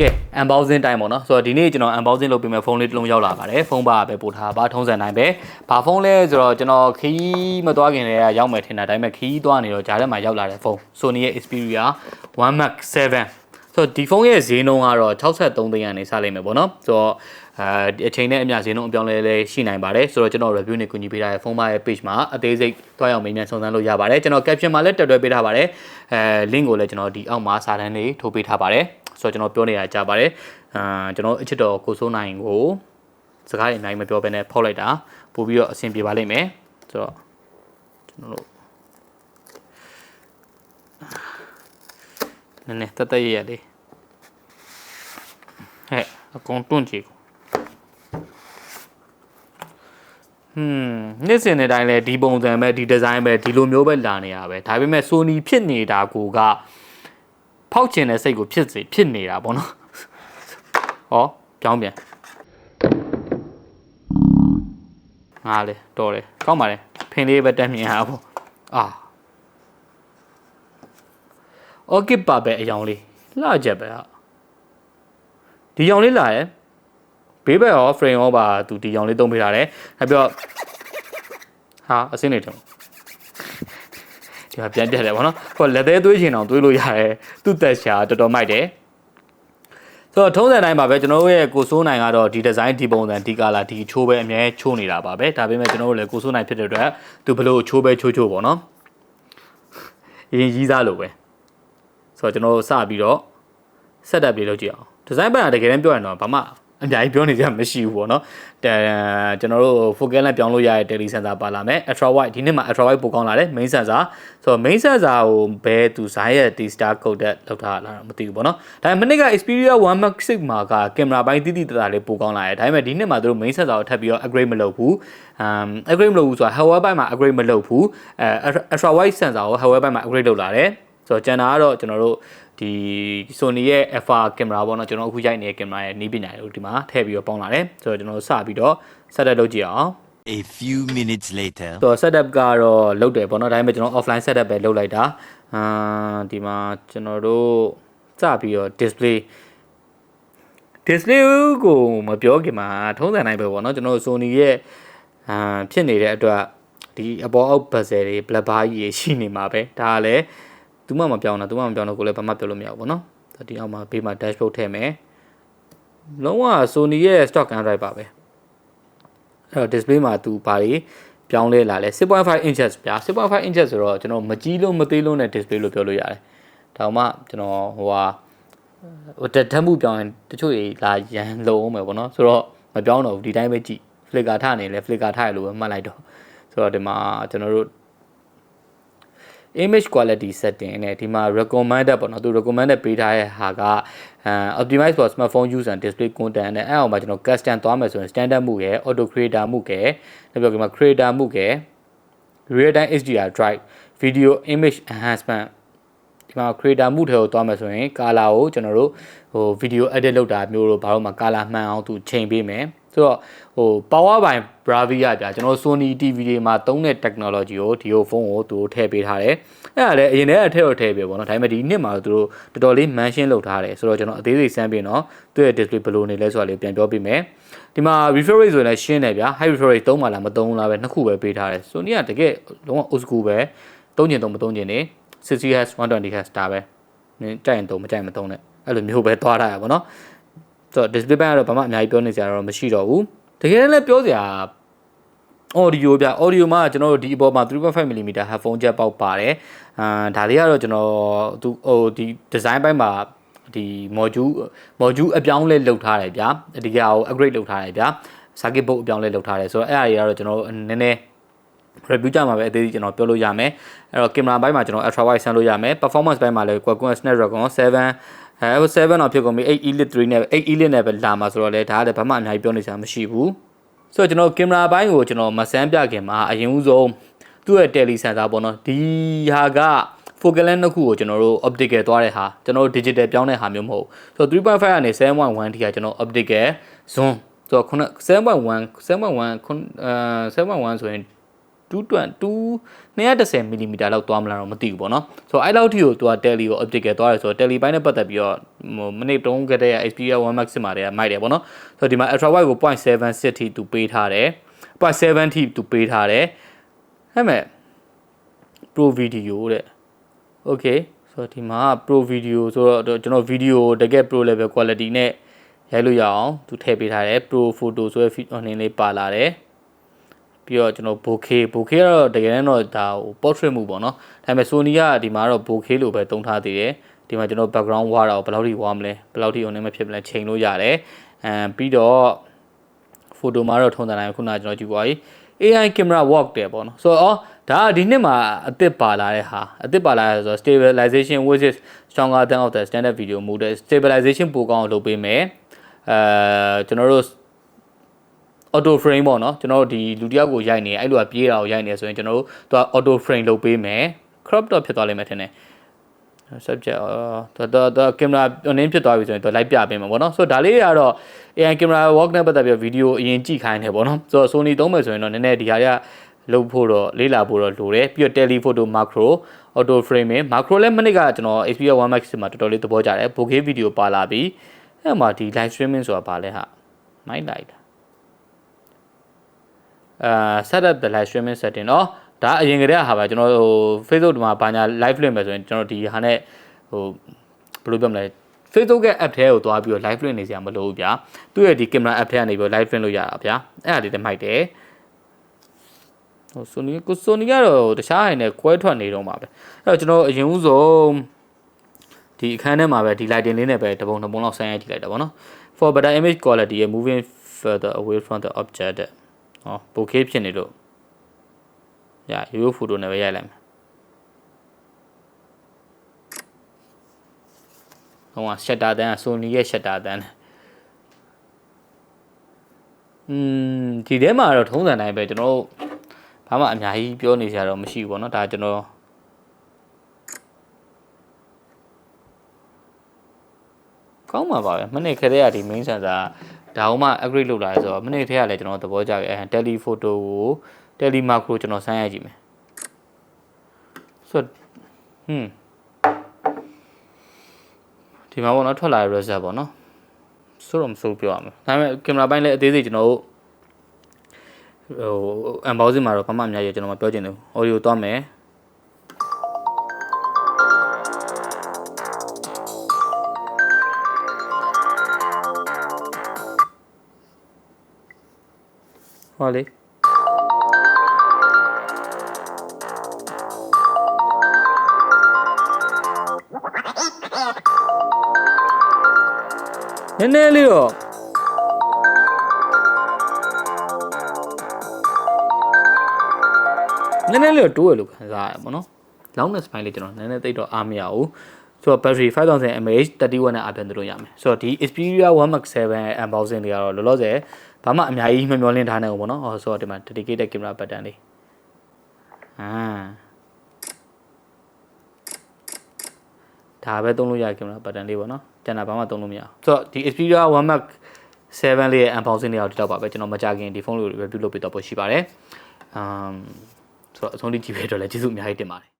ကဲ unboxing time ပေါ့နော်ဆိုတော့ဒီနေ့ကျွန်တော် unboxing လုပ်ပေးမယ်ဖုန်းလေးတစ်လုံးရောက်လာပါတယ်ဖုန်းပါပဲပို့ထားပါထုံးစံတိုင်းပဲဘာဖုန်းလဲဆိုတော့ကျွန်တော်ခီးမသွားခင်တည်းကရောက်မယ်ထင်တာဒါပေမဲ့ခီးသွားနေတော့ဂျားထဲမှာရောက်လာတဲ့ဖုန်း Sony ရဲ့ Xperia 1 Mark 7ဆိုတော့ဒီဖုန်းရဲ့ဈေးနှုန်းကတော့63သိန်းကနေစလိမ့်မယ်ပေါ့နော်ဆိုတော့အဲဒီအချိန်နဲ့အမျှဈေးနှုန်းအပြောင်းလဲလဲရှိနိုင်ပါတယ်ဆိုတော့ကျွန်တော် review နဲ့ကူညီပေးထားတဲ့ဖုန်းပါရဲ့ page မှာအသေးစိတ်တွားရောက်မေးမြန်းစုံစမ်းလို့ရပါတယ်ကျွန်တော် caption မှာလည်းတက်တွဲပေးထားပါတယ်အဲ link ကိုလည်းကျွန်တော်ဒီအောက်မှာစာတန်းလေးထိုးပေးထားပါတယ် ဆိုတော့ကျွန်တော်ပြောနေတာကြားပါတယ်အာကျွန်တော်အချစ်တော်ကိုစိုးနိုင်ကိုစကားတွေအများကြီးမပြောဘဲနဲ့ဖောက်လိုက်တာပို့ပြီးတော့အဆင်ပြေပါလိမ့်မယ်ဆိုတော့ကျွန်တော်တို့နည်းနည်းတတ်တတ်ရရလေးဟဲ့အကုန်တွန့်ကြည့်ကိုဟွန်းနေ့စဉ်တဲ့တိုင်းလဲဒီပုံစံပဲဒီဒီဇိုင်းပဲဒီလိုမျိုးပဲလာနေရပဲဒါပေမဲ့ Sony ဖြစ်နေတာကိုက ဖောက်ချင်တဲ့စိတ်ကိုဖြစ်စေဖြစ်နေတာပေါ့နော်ဟောကြောင်းပြန်ငါလေတော်တယ်ကောင်းပါလေဖင်လေးပဲတက်မြင်ရပါပေါ့အာโอเคပါပဲအယောင်လေးလှချက်ပဲဟာဒီယောင်လေးလာရဲ့ဘေးဘက်ရော frame ရောပါသူဒီယောင်လေးသုံးပေးထားတယ်နောက်ပြီးတော့ဟာအစင်းနေတယ် ဒီမှာပြန်ပြတ်တယ်ဗောနော်ဟိုလက်သေးသွေးချင်အောင်သွေးလို့ရတယ်သူ့တက်ရှာတော်တော်မိုက်တယ်ဆိုတော့ထုံးစံတိုင်းပါပဲကျွန်တော်တို့ရဲ့ကိုစိုးနိုင်ကတော့ဒီဒီဇိုင်းဒီပုံစံဒီကာလာဒီချိုးပဲအများချိုးနေတာပါပဲဒါပေမဲ့ကျွန်တော်တို့လည်းကိုစိုးနိုင်ဖြစ်တဲ့အတွက်သူဘလို့ချိုးပဲချိုးချိုးပေါ့နော်ရင်ရီးစားလို့ပဲဆိုတော့ကျွန်တော်တို့စပြီးတော့ setup လေးလုပ်ကြည့်အောင်ဒီဇိုင်းဘက်ကတကယ်တမ်းပြောရင်တော့ဘာမှ အများကြီးပြောနေကြမရှိဘူးပေါ့နော်တဲကျွန်တော်တို့ focal length ပြောင်းလို့ရတဲ့ tele sensor ပါလာမယ် ultra wide ဒီနှစ်မှာ ultra wide ပိုကောင်းလာတယ် main sensor ဆိုတော့ main sensor ကိုဘယ်သူဇိုင်းရဲ့ T star coded လောက်ထားလာတော့မသိဘူးပေါ့နော်ဒါပေမဲ့မနစ်က Xperia 1 Mark 6မှာကကင်မရာပိုင်းတိတိတသားလေးပိုကောင်းလာတယ်ဒါပေမဲ့ဒီနှစ်မှာသူတို့ main sensor ကိုထပ်ပြီးတော့ upgrade မလုပ်ဘူး um upgrade မလုပ်ဘူးဆိုတာ hardware ဘက်မှာ upgrade မလုပ်ဘူးအဲ ultra wide sensor ကို hardware ဘက်မှာ upgrade လုပ်လာတယ်ဆိုတော့ကျန်တာကတော့ကျွန်တော်တို့ ဒီ Sony ရဲ့ alpha camera ပေါ့နော်ကျွန်တော်အခုရိုက်နေတဲ့ camera ရဲ့နီးပညာတွေကိုဒီမှာထည့်ပြီးတော့ပေါင်းလာတယ်ဆိုတော့ကျွန်တော်စပြီးတော့ setup လုပ်ကြည့်အောင် A few minutes later. ဆိုတော့ setup ကတော့လုပ်တယ်ပေါ့နော်ဒါပေမဲ့ကျွန်တော် offline setup ပဲလုပ်လိုက်တာအာဒီမှာကျွန်တော်တို့စပြီးတော့ display display ကိုမပြောခင်မှာထုံးစံတိုင်းပဲပေါ့နော်ကျွန်တော် Sony ရဲ့အာဖြစ်နေတဲ့အတွက်ဒီအပေါ်အောက် bezel တွေ black bar ကြီးတွေရှိနေမှာပဲဒါကလည်း သူမှမပြောင်းတာသူမှမပြောင်းတော့ကိုလည်းဘာမှပြောလို့မရဘူးပေါ့နော်ဒါဒီအောက်မှာဘေးမှာ dashboard ထည့်မယ်လုံးဝ Sony ရဲ့ stock Android ပါပဲအဲ့တော့ display မှာသူဘာတွေပြောင်းလဲလာလဲ6.5 inches ဗျာ6.5 inches ဆိုတော့ကျွန်တော်မကြီးလို့မသေးလို့နဲ့ display လို့ပြောလို့ရတယ်ဒါမှကျွန်တော်ဟိုဟာဟိုတက်ထမှုပြောင်းရင်တချို့တွေလာရန်လုံးအောင်မယ်ပေါ့နော်ဆိုတော့မပြောင်းတော့ဘူးဒီတိုင်းပဲကြည့် flicker ထနေလဲ flicker ထရလို့ပဲမှတ်လိုက်တော့ဆိုတော့ဒီမှာကျွန်တော်တို့ image quality setting နဲ့ဒီမှာ recommended ပေါ့နော်သူ recommended ပေးထားတဲ့ဟာကအဲ optimize for smartphone use and display content နဲ့အဲ့အောင်မှာကျွန်တော် custom သွားမယ်ဆိုရင် standard မှုရယ် auto creator မှုကယ်နောက်ပြီးတော့ဒီမှာ creator မှုကယ် real time HDR drive video image enhancement ဒီမှာ creator မှုထဲကိုသွားမယ်ဆိုရင် color ကိုကျွန်တော်တို့ဟို video edit လုပ်တာမျိုးတို့ဘာလို့မှ color မှန်အောင်သူချိန်ပေးမယ် ဆိုတော့ဟို power by Bravia ပြကျွန်တော် Sony TV တွေမှာသုံးတဲ့ technology ကိုဒီကိုဖုန်းကိုသူတို့ထည့်ပေးထားတယ်အဲ့ဒါလည်းအရင်တည်းကထည့်တော့ထည့်ပြပေါ့နော်ဒါပေမဲ့ဒီနှစ်မှာသူတို့တော်တော်လေး mention လုပ်ထားတယ်ဆိုတော့ကျွန်တော်အသေးစိတ်စမ်းပြတော့သူ့ရဲ့ display ဘယ်လိုနေလဲဆိုတာလေးပြန်ပြောပြမယ်ဒီမှာ refresh rate ဆိုရင်လည်းရှင်းတယ်ဗျာ high refresh rate သုံးပါလားမသုံးလားပဲနှစ်ခုပဲပေးထားတယ် Sony ကတကယ်လုံးဝ old school ပဲသုံးကျင်သုံးမသုံးကျင်နေ 60Hz 120Hz ဒါပဲနင်ကြိုက်ရင်သုံးမကြိုက်မသုံးနဲ့အဲ့လိုမျိုးပဲသွားထားရပါတော့ ဆိုတော့ display ဘက်ကတော့ဘာမှအများကြီးပြောနေစရာတော့မရှိတော့ဘူးတကယ်လည်းပြောစရာ audio ဗျ audio မှာကျွန်တော်တို့ဒီအပေါ်မှာ 3.5mm headphone jack ပေါက်ပါတယ်အာဒါလေးကတော့ကျွန်တော်သူဟိုဒီ design ဘက်မှာဒီ module module အပြောင်းလဲလုပ်ထားတယ်ဗျာဒီကကို upgrade လုပ်ထားတယ်ဗျာ circuit board အပြောင်းလဲလုပ်ထားတယ်ဆိုတော့အဲ့အရာတွေကတော့ကျွန်တော်နည်းနည်း review ကြမှာပဲအသေးစိတ်ကျွန်တော်ပြောလို့ရမယ်အဲ့တော့ camera ဘိုင်းမှာကျွန်တော် ultra wide ဆန်းလို့ရမယ် performance ဘိုင်းမှာလည်း Qualcomm Snapdragon 7 အဲ7တော့ဖြစ်ကုန်ပြီ8 Elite 3နဲ့8 Elite နဲ့ပဲလာမှာဆိုတော့လေဒါကလည်းဘာမှအများကြီးပြောနေစရာမရှိဘူးဆိုတော့ကျွန်တော်ကင်မရာဘိုင်းကိုကျွန်တော်မဆန်းပြခင်မှာအရင်ဦးဆုံးသူ့ရဲ့ tele sensor ပေါ့နော်ဒီဟာက focal length နှစ်ခုကိုကျွန်တော်တို့ optical သွားတဲ့ဟာကျွန်တော်တို့ digital ပြောင်းတဲ့ဟာမျိုးမဟုတ်ဆိုတော့3.5ကနေ7.1ထိကကျွန်တော် optical zoom ဆိုတော့ခုန7.1 7.1ခုအဲ7.1ဆိုရင်220 210 mm လောက်သွားမလားတော့မသိဘူးပေါ့နော်ဆိုတော့အဲ့လောက်ထိကိုသူက tele ကို optical သွားတယ်ဆိုတော့ tele ဘိုင်းနဲ့ပတ်သက်ပြီးတော့ဟိုမိနစ်တုံးကတည်းက Xperia 1 Max မှာတည်းကမိုက်တယ်ပေါ့နော်ဆိုတော့ဒီမှာ ultra wide ကို0.76ထိသူပေးထားတယ်0.7ထိသူပေးထားတယ်ဟဲ့မဲ့ pro video တဲ့ okay ဆိုတော့ဒီမှာ pro video ဆိုတော့ကျွန်တော် video တကယ် pro level quality နဲ့ရိုက်လို့ရအောင်သူထည့်ပေးထားတယ် pro photo ဆိုတဲ့ feature အနေနဲ့ပါလာတယ် ပြီးတော့ကျွန်တော် bokeh bokeh ကတော့တကယ်တော့ဒါဟို portrait မှုပေါ့နော်ဒါပေမဲ့ Sony ကဒီမှာတော့ bokeh လို့ပဲသုံးထားသေးတယ်ဒီမှာကျွန်တော် background ဝါတာကိုဘယ်လောက်ထိဝါမလဲဘယ်လောက်ထိအောင်နေမဖြစ်မလဲချိန်လို့ရတယ်အဲပြီးတော့ photo မှာတော့ထုံးစံတိုင်းခုနကကျွန်တော်ကြည့်ပါပြီ AI camera work တယ်ပေါ့နော်ဆိုတော့ဒါကဒီနှစ်မှာအသစ်ပါလာတဲ့ဟာအသစ်ပါလာတဲ့ဆိုတော့ stabilization which is stronger than of the standard video mode stabilization ပိုကောင်းအောင်လုပ်ပေးမယ်အဲကျွန်တော်တို့ auto frame ပေါ့နော်ကျွန်တော်တို့ဒီလူတစ်ယောက်ကိုရိုက်နေအဲ့လိုကပြေးတာကိုရိုက်နေဆိုရင်ကျွန်တော်တို့သူက auto frame လုပ်ပေးမယ် crop တော့ဖြစ်သွားလိမ့်မယ်ထင်တယ် subject တော့တော့တော့ camera အနည်းဖြစ်သွားပြီဆိုရင်တော့ live ပြပေးမှာပေါ့နော်ဆိုတော့ဒါလေးကတော့ AI camera work နဲ့ပတ်သက်ပြီးဗီဒီယိုအရင်ကြည့်ခိုင်းတယ်ပေါ့နော်ဆိုတော့ Sony သုံးမယ်ဆိုရင်တော့နည်းနည်းဒီဟာတွေကလုပ်ဖို့တော့လေးလာဖို့တော့လိုတယ်ပြီးတော့ telephoto macro auto framing macro လည်းမနစ်ကကျွန်တော် Xperia 1 Max မှာတော်တော်လေးသဘောကျတယ် bokeh video ပါလာပြီးအဲ့မှာဒီ live streaming ဆိုတာဘာလဲဟာမိုင်းလိုက်တာ အာ set up the live streaming setting เนาะဒါအရင်ကတည်းကဟာပါကျွန်တော်ဟို Facebook ဒီမှာဘာညာ live လွှင့်မယ်ဆိုရင်ကျွန်တော်ဒီဟာနဲ့ဟိုဘယ်လိုပြောမလဲ Facebook ရဲ့ app ထဲကိုသွားပြီးတော့ live လွှင့်နေစရာမလိုဘူးဗျာသူ့ရဲ့ဒီ camera app ထဲကနေပြီးတော့ live လွှင့်လို့ရတာဗျာအဲ့ဒါလေးတမိုက်တယ်ဟို Sony ကို Sony ကတော့တခြားဟိုင်းနဲ့ကွဲထွက်နေတော့မှာပဲအဲ့တော့ကျွန်တော်အရင်ဦးဆုံးဒီအခန်းထဲမှာပဲဒီ lighting လေးနဲ့ပဲတပုံတပုံလောက်ဆန်းရိုက်ကြည့်လိုက်တာပေါ့နော် for better image quality and moving further away from the object တဲ့ဟော bokeh ဖြစ်နေလို့ရရိုးရိုး photo နဲ့ပဲရိုက်လိုက်မယ်ဟိုက shutter တန်းက Sony ရဲ့ shutter တန်းอืมဒီထဲမှာတော့ထုံးစံတိုင်းပဲကျွန်တော်တို့ဘာမှအများကြီးပြောနေကြတော့မရှိဘူးပေါ့နော်ဒါကျွန်တော်ကောင်းမှာပါပဲမနေ့ခရက်ရဒီ main sensor ဒါအောင်မှ upgrade လုပ်လာရဲဆိုတော့မနေ့ထက်ကလည်းကျွန်တော်သဘောကျခဲ့အဲ tele photo ကို tele macro ကျွန်တော်စမ်းရိုက်ကြည့်မယ်ဆိုတော့ဟွန်းဒီမှာပေါ့နော်ထွက်လာတဲ့ result ပေါ့နော်ဆိုတော့မဆိုးပြောရမယ်ဒါပေမဲ့ကင်မရာပိုင်းလည်းအသေးစိတ်ကျွန်တော်တို့ဟို unboxing မှာတော့ဘာမှအများကြီးကျွန်တော်မပြောချင်ဘူး audio သွားမယ် ဟောလေနည်းနည်းလေးတော့နည်းနည်းလေးတော့တိုးရလို့ခံစားရတယ်ပေါ့နော် loudness ပိုင်းလေးကျွန်တော်နည်းနည်းသိတော့အားမရဘူးဆိုတော့ battery 5000 mAh 31နဲ့အပြင်တို့ရမယ်ဆိုတော့ဒီ Xperia 1 Max 7 unboxing တွေကတော့လောလောဆယ် ဘာမှအများကြီးမမျောလင့်ထားနိုင်ဘူးပေါ့နော်ဟောဆိုတော့ဒီမှာ dedicated camera button လေးအာဒါပဲသုံးလို့ရ camera button လေးပေါ့နော်ကျန်တာဘာမှသုံးလို့မရအောင်ဆိုတော့ဒီ Xperia 1 Max 7လေးရဲ့ unboxing လေးတော့ဒီတော့ပါပဲကျွန်တော်မကြခင်ဒီဖုန်းလေးကို review လုပ်ပေးတော့ပို့ရှိပါတယ်အမ်ဆိုတော့အဆုံးထိကြည့်ပေးတော့လည်းကျေးဇူးအများကြီးတင်ပါတယ်